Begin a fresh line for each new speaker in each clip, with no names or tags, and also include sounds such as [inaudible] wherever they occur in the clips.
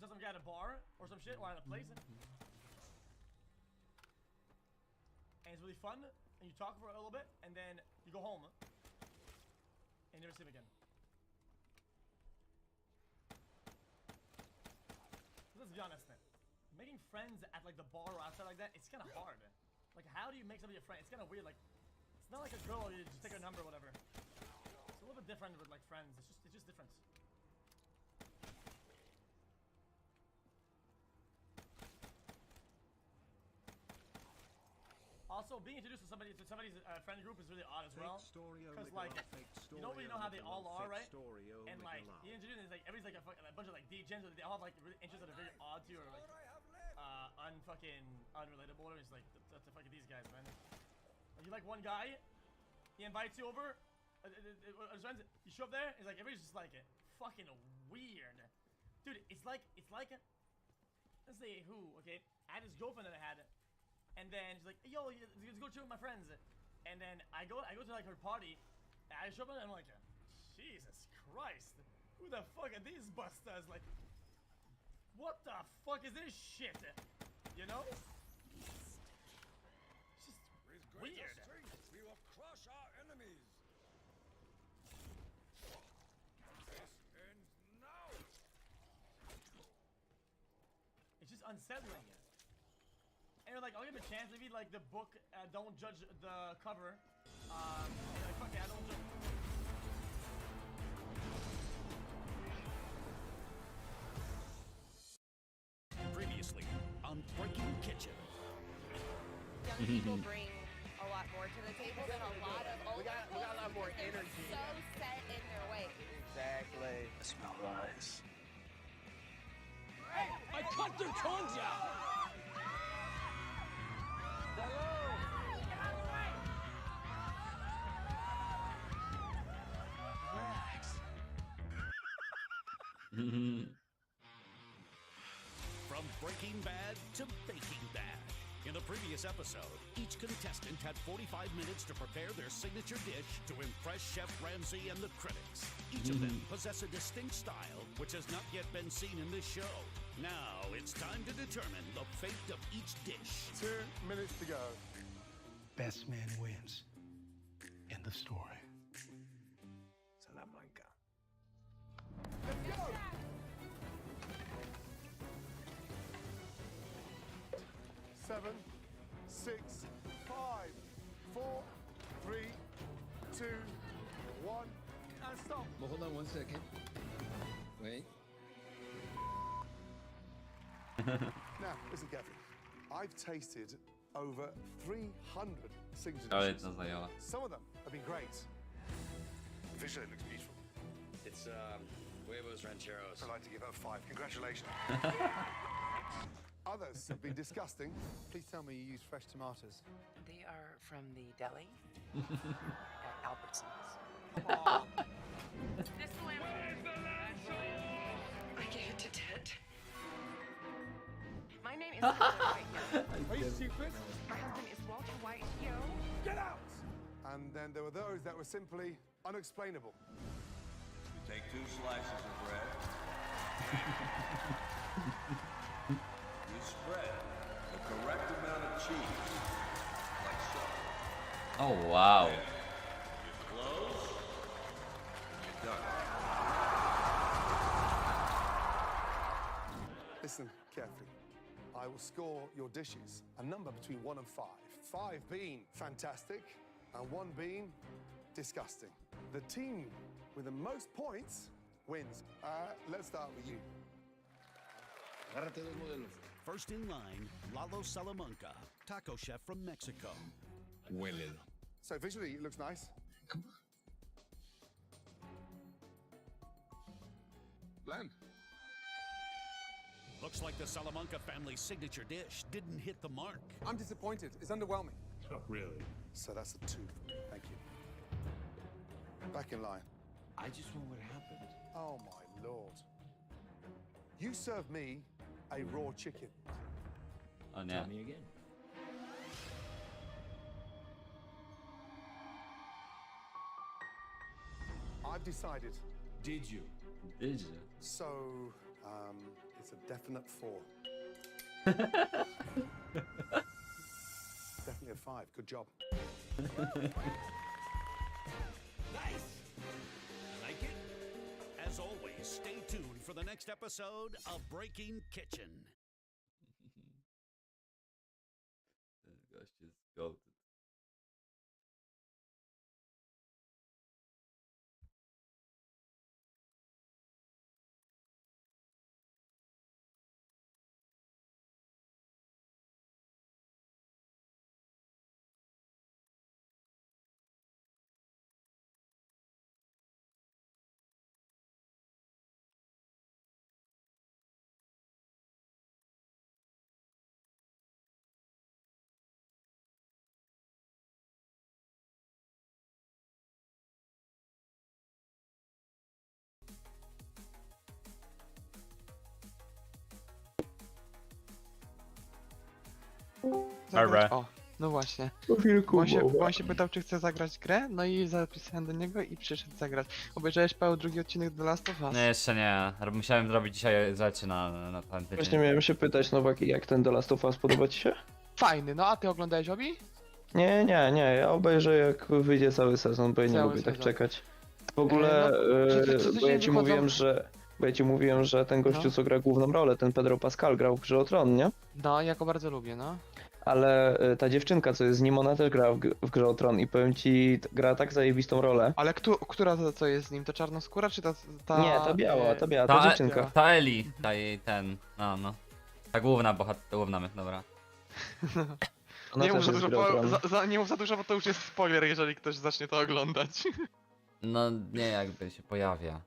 just some guy at a bar or some shit or at a place. Mm-hmm. And it's really fun, and you talk for a little bit, and then you go home, and you never see him again. Let's be honest, man. Making friends at like the bar or outside like that, it's kind of hard. Like, how do you make somebody a friend? It's kind of weird. Like, it's not like a girl. You just take her number, or whatever. It's a little bit different with like friends. It's just, it's just different. Also, being introduced to somebody to somebody's uh, friend group is really odd as well. Because like, [laughs] you don't really know how they all are, right? And like, you introduce them, it's like everybody's like a, a bunch of like degens, or they all have like really interests that are very odd to you, or like uh, unfucking unrelatable. Or it's like, that's the fucking these guys, man. Like, you like one guy, he invites you over. Uh, uh, uh, his friends, you show up there, it's like everybody's just like it, fucking weird, dude. It's like it's like, let's say who, okay? I had this girlfriend that I had, and then she's like, yo, let's go chill with my friends. And then I go, I go to like her party, and I show up and I'm like, Jesus Christ, who the fuck are these busters? Like, what the fuck is this shit? You know? It's just
With
weird.
strength, we will crush our enemies. This ends now.
It's just unsettling. And like, I'll give him a chance. Maybe like the book, uh, don't judge the cover. Um, like, fuck it, I don't judge.
Previously on Breaking Kitchen.
young people bring a lot more to the table than a lot of older
We got- we got a lot more
They're
energy.
So set in their ways.
Exactly.
I smell lies.
I cut their tongues out.
From Breaking Bad to Baking Bad. In the previous episode, each contestant had 45 minutes to prepare their signature dish to impress Chef Ramsay and the critics. Each of them mm-hmm. possess a distinct style which has not yet been seen in this show. Now it's time to determine the fate of each dish.
Two minutes to go.
Best man wins. End of story.
Salamanca.
Let's go! Seven, six, five, four, three, two, one, and stop.
Well, hold on one second. Wait.
Now, listen carefully. I've tasted over 300 signature
Ja, det
dishes.
är jag.
Some of them have been great. Visually, it looks beautiful.
It's um, huevos rancheros.
I'd like to give her five. Congratulations. [laughs] Others have been disgusting. Please tell me you use fresh tomatoes.
They are from the deli [laughs] at Albertsons. [laughs] [laughs]
Are you stupid?
My husband is Walter White. Yo.
Get out! And then there were those that were simply unexplainable.
You take two slices of bread. [laughs] you spread the correct amount of cheese, like so.
Oh wow.
You close, and you're done.
Listen carefully. I will score your dishes a number between one and five. Five being fantastic, and one being disgusting. The team with the most points wins. Uh, let's start with you.
Agárrate dos modelos.
First in line, Lalo Salamanca, taco chef from Mexico.
Huélelo.
So visually, it looks nice.
Come on. Bland.
Looks like the Salamanca family's signature dish didn't hit the mark.
I'm disappointed. It's underwhelming.
Oh, really?
So that's a two. Thank you. Back in line.
I just want what happened.
Oh my lord. You serve me a raw chicken.
Oh
Tell
nej.
me again.
I've decided.
Did you?
Did you?
So, um, It's a definite four. [laughs] Definitely a five. Good job.
Nice! Like it? As always, stay tuned for the next episode of Breaking Kitchen. [laughs]
Gość jest gołty.
Zagrać- O, no właśnie. Bo on, się, bo on się pytał, czy chce zagrać grę, no i zapisałem do niego i przyszedł zagrać. Obejrzałeś Paweł drugi odcinek The Last of Us?
Nie, jeszcze nie. Ro- Musiałem zrobić dzisiaj rzeczy na, na ten tydzień.
Właśnie miałem się pytać, Nowaki, jak ten The Last of Us podoba ci się?
Fajny, no a ty oglądałeś Obi?
Nie, nie, nie, ja obejrzę jak wyjdzie cały sezon, bo ja nie
Cały
lubię tak
sezon.
czekać. W ogóle,
E, no, czy- czy-
e,
czy
bo ja ci
wychodzą-
mówiłem, że... Bo ja ci mówiłem, że ten gościu,
No.
co gra główną rolę, ten Pedro Pascal, grał w Grze o Tron, nie?
No, ja go bardzo lubię, no.
Ale e, ta dziewczynka, co jest z nim, ona też gra w, w Grze o Tron i powiem ci, t- gra tak zajebistą rolę.
Ale kto, która to, co jest z nim? To czarnoskóra, czy ta... ta
Nie, ta biała,
e,
ta biała, ta,
Ta,
dziewczynka.
ta Eli, ta jej ten, no no. Ta główna bohater, główna my, dobra. [laughs]
Ona
Nie mów,
też
za
jest
dużo,
w Grze o
bo,
Tron.
za, za, nie mów za dużo, bo to już jest spoiler, jeżeli ktoś zacznie to oglądać.
No nie jakby się pojawia.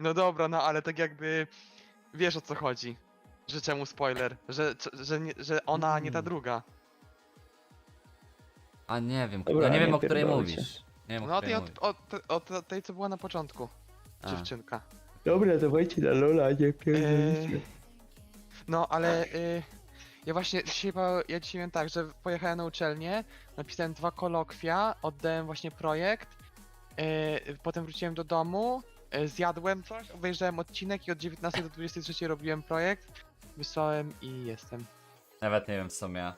No dobra, no ale tak jakby wiesz o co chodzi. Że czemu spoiler? Że, że, że, nie, że ona, a nie ta
Mm.
druga.
A nie wiem,
Dobra,
ja nie wiem
nie
o której
pierdolcie.
mówisz. Nie wiem o
No
której
ty
mówisz.
od, od, od tej, co była na początku.
A.
Dziewczynka.
Dobra, dawajcie na Lola, nie.
Eee, no ale y, ja właśnie dzisiaj, pa- ja dzisiaj miałem tak, że pojechałem na uczelnię, napisałem dwa kolokwia, oddałem właśnie projekt, y, potem wróciłem do domu, zjadłem coś, obejrzałem odcinek i od 19 do 23 robiłem projekt, wysłałem i jestem.
Nawet nie wiem w sumie.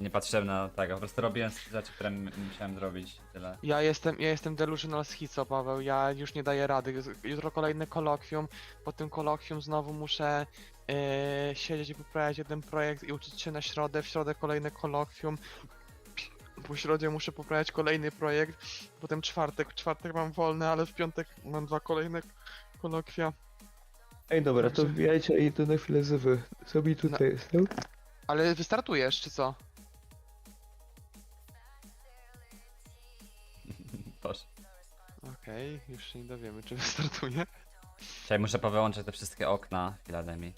Nie patrzyłem na tego, po prostu robiłem rzeczy, które m- musiałem zrobić. Tyle.
Ja jestem, ja jestem delusional schizo, Paweł, ja już nie daję rady. Z- Jutro kolejne kolokwium, po tym kolokwium znowu muszę e, siedzieć i poprawiać jeden projekt i uczyć się na środę, w środę kolejne kolokwium. Po środzie muszę poprawiać kolejny projekt, potem czwartek, w czwartek mam wolny, ale w piątek mam dwa kolejne kolokwia.
Ej, dobra, to
Także-
wbijajcie i to na chwilę zywy. Sobie tutaj jestem.
Ale wystartujesz, czy co? [laughs]
Boże.
Okej, już się nie dowiemy, czy wystartuję.
Dzisiaj muszę powyłączyć te wszystkie okna. Chwila daj mi.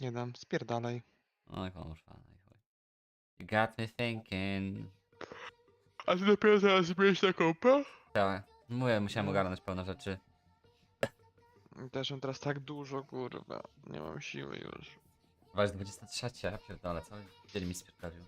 Nie dam, spierdalaj.
No kurwa, no i chuj. You got me thinking.
A ty dopiero zaraz zbierz na kompa?
Tak, mówię, musiałem ogarnąć pełno rzeczy.
Też mam teraz tak dużo, kurwa. Nie mam siły już.
Chyba jest 23, ja pierdolę, cały dzień mi spierdolił.